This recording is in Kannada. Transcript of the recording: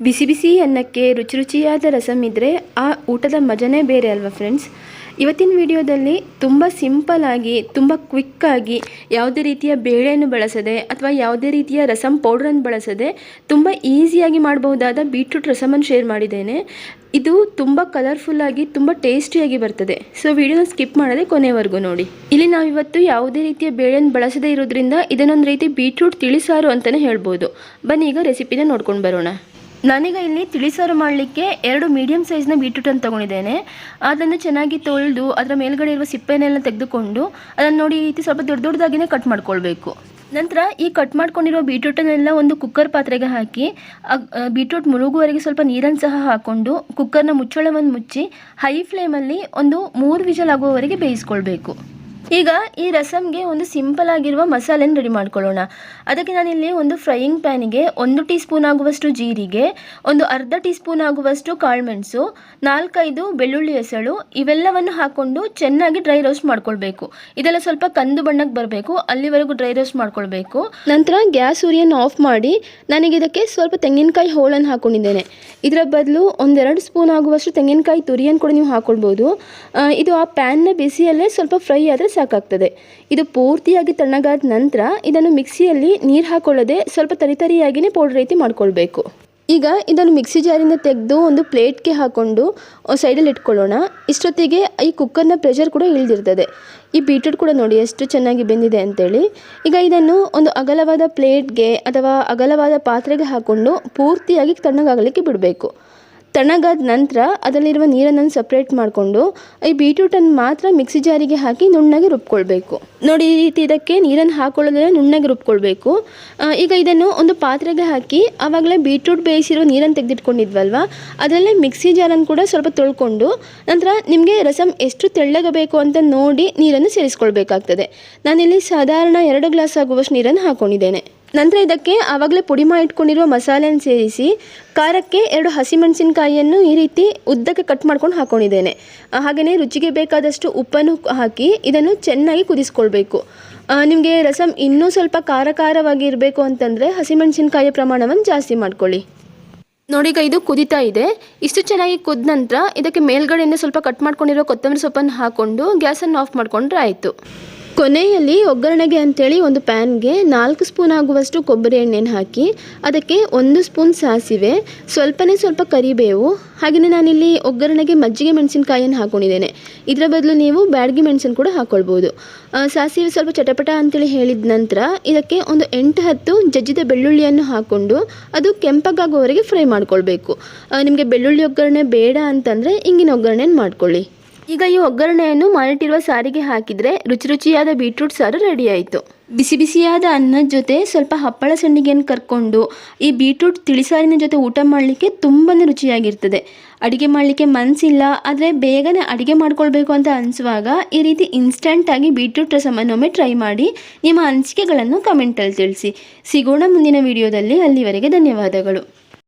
ಬಿಸಿ ಬಿಸಿ ಅನ್ನಕ್ಕೆ ರುಚಿ ರುಚಿಯಾದ ರಸಮ್ ಇದ್ದರೆ ಆ ಊಟದ ಮಜನೇ ಬೇರೆ ಅಲ್ವಾ ಫ್ರೆಂಡ್ಸ್ ಇವತ್ತಿನ ವಿಡಿಯೋದಲ್ಲಿ ತುಂಬ ಸಿಂಪಲ್ ಆಗಿ, ತುಂಬ ಕ್ವಿಕ್ಕಾಗಿ ಯಾವುದೇ ರೀತಿಯ ಬೇಳೆಯನ್ನು ಬಳಸದೆ ಅಥವಾ ಯಾವುದೇ ರೀತಿಯ ರಸಂ ಪೌಡ್ರನ್ನು ಬಳಸದೆ ತುಂಬ ಈಸಿಯಾಗಿ ಮಾಡಬಹುದಾದ ಬೀಟ್ರೂಟ್ ರಸಮನ್ನು ಶೇರ್ ಮಾಡಿದ್ದೇನೆ. ಇದು ತುಂಬ ಕಲರ್ಫುಲ್ಲಾಗಿ ತುಂಬ ಟೇಸ್ಟಿಯಾಗಿ ಬರ್ತದೆ. ಸೊ ವಿಡಿಯೋನ ಸ್ಕಿಪ್ ಮಾಡದೆ ಕೊನೆವರೆಗೂ ನೋಡಿ. ಇಲ್ಲಿ ನಾವಿವತ್ತು ಯಾವುದೇ ರೀತಿಯ ಬೇಳೆಯನ್ನು ಬಳಸದೇ ಇರೋದ್ರಿಂದ ಇದನ್ನೊಂದು ರೀತಿ ಬೀಟ್ರೂಟ್ ತಿಳಿಸಾರು ಅಂತಲೇ ಹೇಳ್ಬೋದು. ಬನ್ನಿ, ಈಗ ರೆಸಿಪಿನ ನೋಡ್ಕೊಂಡು ಬರೋಣ. ನಾನೀಗ ಇಲ್ಲಿ ತಿಳಿಸಾರು ಮಾಡಲಿಕ್ಕೆ ಎರಡು ಮೀಡಿಯಮ್ ಸೈಜ್ನ ಬೀಟ್ರೂಟನ್ನು ತೊಗೊಂಡಿದ್ದೇನೆ. ಅದನ್ನು ಚೆನ್ನಾಗಿ ತೊಳೆದು, ಅದರ ಮೇಲ್ಗಡೆ ಇರುವ ಸಿಪ್ಪೆನೆಲ್ಲ ತೆಗೆದುಕೊಂಡು, ಅದನ್ನು ನೋಡಿ ಈ ರೀತಿ ಸ್ವಲ್ಪ ದೊಡ್ಡ ದೊಡ್ಡದಾಗಿನೇ ಕಟ್ ಮಾಡ್ಕೊಳ್ಬೇಕು. ನಂತರ ಈ ಕಟ್ ಮಾಡ್ಕೊಂಡಿರೋ ಬೀಟ್ರೂಟನ್ನೆಲ್ಲ ಒಂದು ಕುಕ್ಕರ್ ಪಾತ್ರೆಗೆ ಹಾಕಿ ಬೀಟ್ರೂಟ್ ಮುಳುಗುವವರೆಗೆ ಸ್ವಲ್ಪ ನೀರನ್ನು ಸಹ ಹಾಕ್ಕೊಂಡು ಕುಕ್ಕರ್ನ ಮುಚ್ಚಳವನ್ನು ಮುಚ್ಚಿ ಹೈ ಫ್ಲೇಮಲ್ಲಿ ಒಂದು ಮೂರು ವಿಷಲ್ ಆಗುವವರೆಗೆ ಬೇಯಿಸ್ಕೊಳ್ಬೇಕು. ಈಗ ಈ ರಸಮ್ಗೆ ಒಂದು ಸಿಂಪಲ್ ಆಗಿರುವ ಮಸಾಲೆನ ರೆಡಿ ಮಾಡ್ಕೊಳ್ಳೋಣ. ಅದಕ್ಕೆ ನಾನಿಲ್ಲಿ ಒಂದು ಫ್ರೈಯಿಂಗ್ ಪ್ಯಾನಿಗೆ ಒಂದು ಟೀ ಸ್ಪೂನ್ ಆಗುವಷ್ಟು ಜೀರಿಗೆ ಒಂದು ಅರ್ಧ ಟೀ ಸ್ಪೂನ್ ಆಗುವಷ್ಟು ಕಾಳುಮೆಣಸು ನಾಲ್ಕೈದು ಬೆಳ್ಳುಳ್ಳಿ ಹೆಸಳು ಇವೆಲ್ಲವನ್ನು ಹಾಕ್ಕೊಂಡು ಚೆನ್ನಾಗಿ ಡ್ರೈ ರೋಸ್ಟ್ ಮಾಡ್ಕೊಳ್ಬೇಕು. ಇದೆಲ್ಲ ಸ್ವಲ್ಪ ಕಂದು ಬಣ್ಣಕ್ಕೆ ಬರಬೇಕು ಅಲ್ಲಿವರೆಗೂ ಡ್ರೈ ರೋಸ್ಟ್ ಮಾಡ್ಕೊಳ್ಬೇಕು. ನಂತರ ಗ್ಯಾಸ್ ಉರಿಯನ್ನು ಆಫ್ ಮಾಡಿ ನನಗೆ ಇದಕ್ಕೆ ಸ್ವಲ್ಪ ತೆಂಗಿನಕಾಯಿ ಹೋಳನ್ನು ಹಾಕೊಂಡಿದ್ದೇನೆ. ಇದರ ಬದಲು ಒಂದೆರಡು ಸ್ಪೂನ್ ಆಗುವಷ್ಟು ತೆಂಗಿನಕಾಯಿ ತುರಿಯನ್ನು ಕೂಡ ನೀವು ಹಾಕೊಳ್ಬೋದು. ಆ, ಇದು ಆ ಪ್ಯಾನ್ನ ಬಿಸಿಯಲ್ಲೇ ಸ್ವಲ್ಪ ಫ್ರೈ ಆದರೆ ಸಾಕಾಗ್ತದೆ. ಇದು ಪೂರ್ತಿಯಾಗಿ ತಣ್ಣಗಾದ ನಂತರ ಇದನ್ನು ಮಿಕ್ಸಿಯಲ್ಲಿ ನೀರು ಹಾಕೊಳ್ಳದೆ ಸ್ವಲ್ಪ ತರಿತರಿಯಾಗಿಯೇ ಪೌಡರ್ ರೀತಿ ಮಾಡ್ಕೊಳ್ಬೇಕು. ಈಗ ಇದನ್ನು ಮಿಕ್ಸಿ ಜಾರಿಂದ ತೆಗೆದು ಒಂದು ಪ್ಲೇಟ್ಗೆ ಹಾಕ್ಕೊಂಡು ಸೈಡಲ್ಲಿ ಇಟ್ಕೊಳ್ಳೋಣ. ಇಷ್ಟೊತ್ತಿಗೆ ಈ ಕುಕ್ಕರ್ನ ಪ್ರೆಷರ್ ಕೂಡ ಇಳಿದಿರ್ತದೆ. ಈ ಬೀಟ್ರೂಟ್ ಕೂಡ ನೋಡಿ ಎಷ್ಟು ಚೆನ್ನಾಗಿ ಬೆಂದಿದೆ ಅಂತೇಳಿ. ಈಗ ಇದನ್ನು ಒಂದು ಅಗಲವಾದ ಪ್ಲೇಟ್ಗೆ ಅಥವಾ ಅಗಲವಾದ ಪಾತ್ರೆಗೆ ಹಾಕ್ಕೊಂಡು ಪೂರ್ತಿಯಾಗಿ ತಣ್ಣಗಾಗಲಿಕ್ಕೆ ಬಿಡಬೇಕು. ತಣ್ಣಗಾದ ನಂತರ ಅದರಲ್ಲಿರುವ ನೀರನ್ನು ಸಪ್ರೇಟ್ ಮಾಡಿಕೊಂಡು ಈ ಬೀಟ್ರೂಟನ್ನು ಮಾತ್ರ ಮಿಕ್ಸಿ ಜಾರಿಗೆ ಹಾಕಿ ನುಣ್ಣಗೆ ರುಬ್ಕೊಳ್ಬೇಕು. ನೋಡಿ, ಈ ರೀತಿ ಇದಕ್ಕೆ ನೀರನ್ನು ಹಾಕೊಳ್ಳೋದ್ರೆ ನುಣ್ಣಗೆ ರುಬ್ಕೊಳ್ಬೇಕು. ಈಗ ಇದನ್ನು ಒಂದು ಪಾತ್ರೆಗೆ ಹಾಕಿ ಆವಾಗಲೇ ಬೀಟ್ರೂಟ್ ಬೇಯಿಸಿರೋ ನೀರನ್ನು ತೆಗೆದಿಟ್ಕೊಂಡಿದ್ವಲ್ವ? ಅದರಲ್ಲೇ ಮಿಕ್ಸಿ ಜಾರನ್ನು ಕೂಡ ಸ್ವಲ್ಪ ತೊಳ್ಕೊಂಡು ನಂತರ ನಿಮಗೆ ರಸಮ್ ಎಷ್ಟು ತೆಳ್ಳಗೆ ಬೇಕು ಅಂತ ನೋಡಿ ನೀರನ್ನು ಸೇರಿಸ್ಕೊಳ್ಬೇಕಾಗ್ತದೆ. ನಾನಿಲ್ಲಿ ಸಾಧಾರಣ ಎರಡು ಗ್ಲಾಸ್ ಆಗುವಷ್ಟು ನೀರನ್ನು ಹಾಕ್ಕೊಂಡಿದ್ದೇನೆ ನಂತರ ಇದಕ್ಕೆ ಆವಾಗಲೇ ಪುಡಿ ಮಾಡಿ ಇಟ್ಕೊಂಡಿರುವ ಮಸಾಲೆಯನ್ನು ಸೇರಿಸಿ, ಖಾರಕ್ಕೆ ಎರಡು ಹಸಿಮೆಣಸಿನಕಾಯಿಯನ್ನು ಈ ರೀತಿ ಉದ್ದಕ್ಕೆ ಕಟ್ ಮಾಡ್ಕೊಂಡು ಹಾಕ್ಕೊಂಡಿದ್ದೇನೆ ಹಾಗೆಯೇ ರುಚಿಗೆ ಬೇಕಾದಷ್ಟು ಉಪ್ಪನ್ನು ಹಾಕಿ ಇದನ್ನು ಚೆನ್ನಾಗಿ ಕುದಿಸ್ಕೊಳ್ಬೇಕು. ನಿಮಗೆ ರಸಮ್ ಇನ್ನೂ ಸ್ವಲ್ಪ ಖಾರ ಖಾರವಾಗಿ ಇರಬೇಕು ಅಂತಂದರೆ ಹಸಿಮೆಣಸಿನಕಾಯಿಯ ಪ್ರಮಾಣವನ್ನು ಜಾಸ್ತಿ ಮಾಡ್ಕೊಳ್ಳಿ. ನೋಡಿ ಈಗ ಇದು ಕುದಿತಾ ಇದೆ. ಇಷ್ಟು ಚೆನ್ನಾಗಿ ಕುದ ನಂತರ ಇದಕ್ಕೆ ಮೇಲ್ಗಡೆಯಿಂದ ಸ್ವಲ್ಪ ಕಟ್ ಮಾಡ್ಕೊಂಡಿರೋ ಕೊತ್ತಂಬರಿ ಸೊಪ್ಪನ್ನು ಹಾಕ್ಕೊಂಡು ಗ್ಯಾಸನ್ನು ಆಫ್ ಮಾಡಿಕೊಂಡ್ರೆ ಆಯಿತು. ಕೊನೆಯಲ್ಲಿ ಒಗ್ಗರಣೆಗೆ ಅಂಥೇಳಿ ಒಂದು ಪ್ಯಾನ್ಗೆ ನಾಲ್ಕು ಸ್ಪೂನ್ ಆಗುವಷ್ಟು ಕೊಬ್ಬರಿ ಎಣ್ಣೆನ ಹಾಕಿ ಅದಕ್ಕೆ ಒಂದು ಸ್ಪೂನ್ ಸಾಸಿವೆ, ಸ್ವಲ್ಪನೇ ಸ್ವಲ್ಪ ಕರಿಬೇವು ಹಾಗೆಯೇ ನಾನಿಲ್ಲಿ ಒಗ್ಗರಣೆಗೆ ಮಜ್ಜಿಗೆ ಮೆಣಸಿನಕಾಯಿಯನ್ನು ಹಾಕೊಂಡಿದ್ದೇನೆ. ಇದರ ಬದಲು ನೀವು ಬ್ಯಾಡಗಿ ಮೆಣಸಿನ ಕೂಡ ಹಾಕ್ಕೊಳ್ಬೋದು ಸಾಸಿವೆ ಸ್ವಲ್ಪ ಚಟಪಟ ಅಂತೇಳಿ ಹೇಳಿದ ನಂತರ ಇದಕ್ಕೆ ಒಂದು ಎಂಟು ಹತ್ತು ಜಜ್ಜಿದ ಬೆಳ್ಳುಳ್ಳಿಯನ್ನು ಹಾಕ್ಕೊಂಡು ಅದು ಕೆಂಪಗಾಗುವವರೆಗೆ ಫ್ರೈ ಮಾಡ್ಕೊಳ್ಬೇಕು. ನಿಮಗೆ ಬೆಳ್ಳುಳ್ಳಿ ಒಗ್ಗರಣೆ ಬೇಡ ಅಂತಂದರೆ ಇಂಗಿನ ಒಗ್ಗರಣೆಯನ್ನು ಮಾಡ್ಕೊಳ್ಳಿ. ಈಗ ಈ ಒಗ್ಗರಣೆಯನ್ನು ಮಾಡಿಟ್ಟಿರುವ ಸಾರಿಗೆ ಹಾಕಿದರೆ ರುಚಿ ರುಚಿಯಾದ ಬೀಟ್ರೂಟ್ ಸಾರು ರೆಡಿ ಆಯಿತು. ಬಿಸಿ ಬಿಸಿಯಾದ ಅನ್ನದ ಜೊತೆ ಸ್ವಲ್ಪ ಹಪ್ಪಳ ಸಂಡಿಗೆಯನ್ನು ಕರ್ಕೊಂಡು ಈ ಬೀಟ್ರೂಟ್ ತಿಳಿಸಾರಿನ ಜೊತೆ ಊಟ ಮಾಡಲಿಕ್ಕೆ ತುಂಬಾ ರುಚಿಯಾಗಿರ್ತದೆ. ಅಡುಗೆ ಮಾಡಲಿಕ್ಕೆ ಮನಸ್ಸಿಲ್ಲ ಆದರೆ ಬೇಗನೆ ಅಡುಗೆ ಮಾಡ್ಕೊಳ್ಬೇಕು ಅಂತ ಅನಿಸುವಾಗ ಈ ರೀತಿ ಇನ್ಸ್ಟಂಟಾಗಿ ಬೀಟ್ರೂಟ್ ರಸಮನ್ನೊಮ್ಮೆ ಟ್ರೈ ಮಾಡಿ ನಿಮ್ಮ ಅನಿಸಿಕೆಗಳನ್ನು ಕಮೆಂಟಲ್ಲಿ ತಿಳಿಸಿ. ಸಿಗೋಣ ಮುಂದಿನ ವಿಡಿಯೋದಲ್ಲಿ ಅಲ್ಲಿವರೆಗೆ ಧನ್ಯವಾದಗಳು.